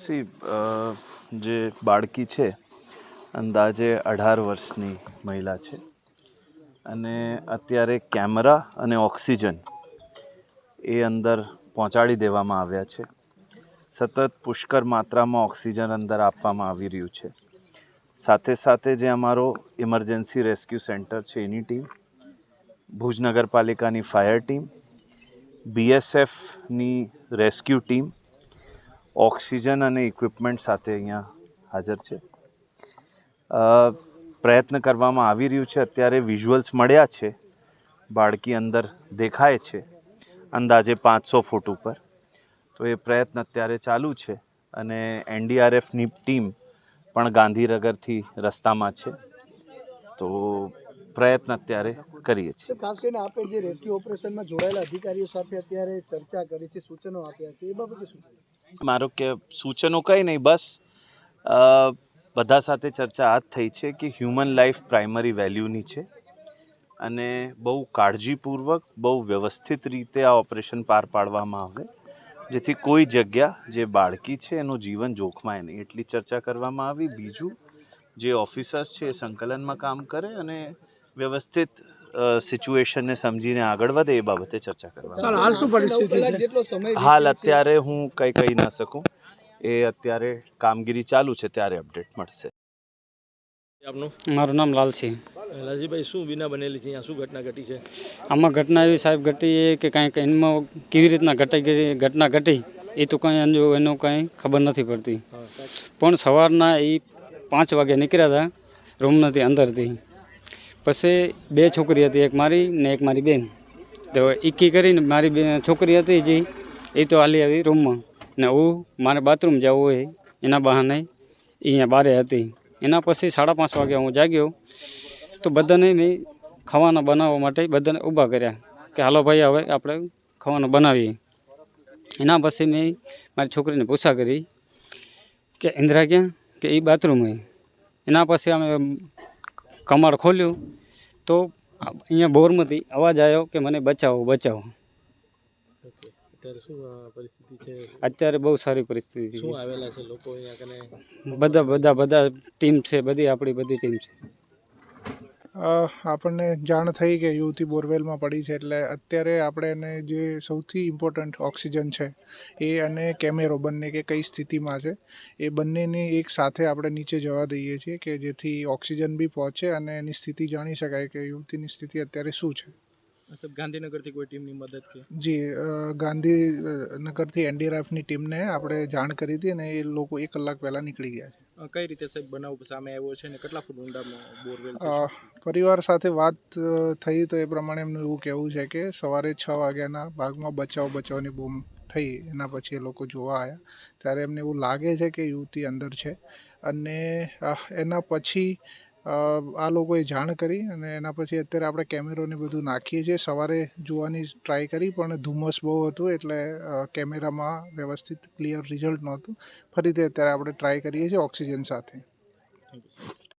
C જે બાળકી છે, અંદાજે અઢાર વર્ષની મહિલા છે. અને અત્યારે કેમેરા અને ઓક્સિજન એ અંદર પહોંચાડી દેવામાં આવ્યા છે. સતત પુષ્કળ માત્રામાં ઓક્સિજન અંદર આપવામાં આવી રહ્યું છે. સાથે સાથે જે અમારો ઇમરજન્સી રેસ્ક્યુ સેન્ટર છે એની ટીમ, ભુજ નગરપાલિકાની ફાયર ટીમ બીએસએફની રેસ્ક્યુ ટીમ ઓક્સિજન અને ઇક્વિપમેન્ટ સાથે અહીંયા હાજર છે. પ્રયત્ન કરવામાં આવી રહ્યું છે. અત્યારે વિઝ્યુઅલ્સ મળ્યા છે. બાળકી અંદર દેખાય છે. અંદાજે પાંચસો ફૂટ ઉપર. તો એ પ્રયત્ન અત્યારે ચાલુ છે અને એનડીઆરએફની ટીમ પણ ગાંધીનગરથી રસ્તામાં છે. તો પ્રયત્ન અત્યારે કરીએ છીએ. ખાસ કરીને આપે જે રેસ્ક્યુ ઓપરેશનમાં જોડાયેલા અધિકારીઓ સાથે અત્યારે ચર્ચા કરી છે, સૂચનો આપ્યા છે, એ બાબતે શું મારો કે સૂચનો કંઈ નહીં, બસ બધા સાથે ચર્ચા આ જ થઈ છે કે હ્યુમન લાઈફ પ્રાઇમરી વેલ્યુની છે અને બહુ કાળજીપૂર્વક, બહુ વ્યવસ્થિત રીતે આ ઓપરેશન પાર પાડવામાં આવે, જેથી કોઈ જગ્યા જે બાળકી છે એનું જીવન જોખમાય નહીં. એટલી ચર્ચા કરવામાં આવી. બીજું, જે ઓફિસર્સ છે એ સંકલનમાં કામ કરે અને વ્યવસ્થિત સિચ્યુએશનને સમજીને આગળ વધે એ બાબતે ચર્ચા કરવા. હાલ શું પરિસ્થિતિ છે? હાલ અત્યારે હું કંઈ કહી ના શકું. એ અત્યારે કામગીરી ચાલુ છે ત્યારે અપડેટ મળશે. આપનું? મારું નામ લાલ છે લાલજીભાઈ શું વિના બનેલી છે? અહીંયા શું ઘટના ઘટી છે? આમાં ઘટના એવી સાહેબ ઘટી એ કે કાંઈક એમાં કેવી રીતના ઘટાઈ ગઈ ઘટના ઘટી એ તો કાંઈ અંજો એનું કાંઈ ખબર નથી પડતી. પણ સવારના એ પાંચ વાગે નીકળ્યા હતા રૂમમાંથી અંદરથી. પછી બે છોકરી હતી, એક મારી ને એક મારી બેન. તો એકી કરીને મારી બે છોકરી હતી જે, એ તો હાલી આવી રૂમમાં. ને હું મારે બાથરૂમ જવું હોય, એના બહાને અહીંયા બારે હતી. એના પછી સાડા પાંચ વાગે હું જાગ્યો, તો બધાને મેં ખાવાના બનાવવા માટે બધાને ઊભા કર્યા કે, હાલો ભાઈ, હવે આપણે ખાવાનું બનાવીએ. એના પછી મેં મારી છોકરીને પૂછા કરી કે, ઇન્દિરા ક્યાં? કે એ બાથરૂમ હોય એના પછી અમે કમાડ ખોલ્યું તો અહીંયા બોરમાંથી અવાજ આવ્યો કે મને બચાવો બચાવો. અત્યારે બહુ સારી પરિસ્થિતિ છે. બધા બધા બધા ટીમ છે બધી આપણી બધી ટીમ છે. આપણને જાણ થઈ કે યુવતી બોરવેલમાં પડી છે એટલે અત્યારે આપણે એને જે સૌથી ઇમ્પોર્ટન્ટ ઓક્સિજન છે એ અને કેમેરો બંને કે કઈ સ્થિતિમાં છે એ બંનેને એક સાથે આપણે નીચે જવા દઈએ છીએ કે જેથી ઓક્સિજન બી પહોંચે અને એની સ્થિતિ જાણી શકાય કે યુવતીની સ્થિતિ અત્યારે શું છે. ગાંધીનગરથી કોઈ ટીમની મદદ કે? જી ગાંધીનગરથી એનડીઆરએફની ટીમને આપણે જાણ કરી હતી અને એ લોકો એક કલાક પહેલાં નીકળી ગયા છે. કઈ રીતે સાહેબ બનાવ સામે આવ્યો છે ને કેટલા ફૂટ ઊંડામાં બોરવેલ પરિવાર સાથે વાત થઈ તો એ પ્રમાણે એમનું એવું કહેવું છે કે સવારે છ વાગ્યાના ભાગમાં બચાવ બચાવની બૂમ થઈ, એના પછી એ લોકો જોવા આવ્યા ત્યારે એમને એવું લાગે છે કે યુવતી અંદર છે. અને એના પછી આ લોકોએ જાણ કરી અને એના પછી અત્યારે આપણે કેમેરોને બધું નાખીએ છીએ. સવારે જોવાની ટ્રાય કરી, પણ ધુમ્મસ બહુ હતું એટલે કેમેરામાં વ્યવસ્થિત ક્લિયર રિઝલ્ટ નહોતું. ફરીથી અત્યારે આપણે ટ્રાય કરીએ છીએ ઓક્સિજન સાથે.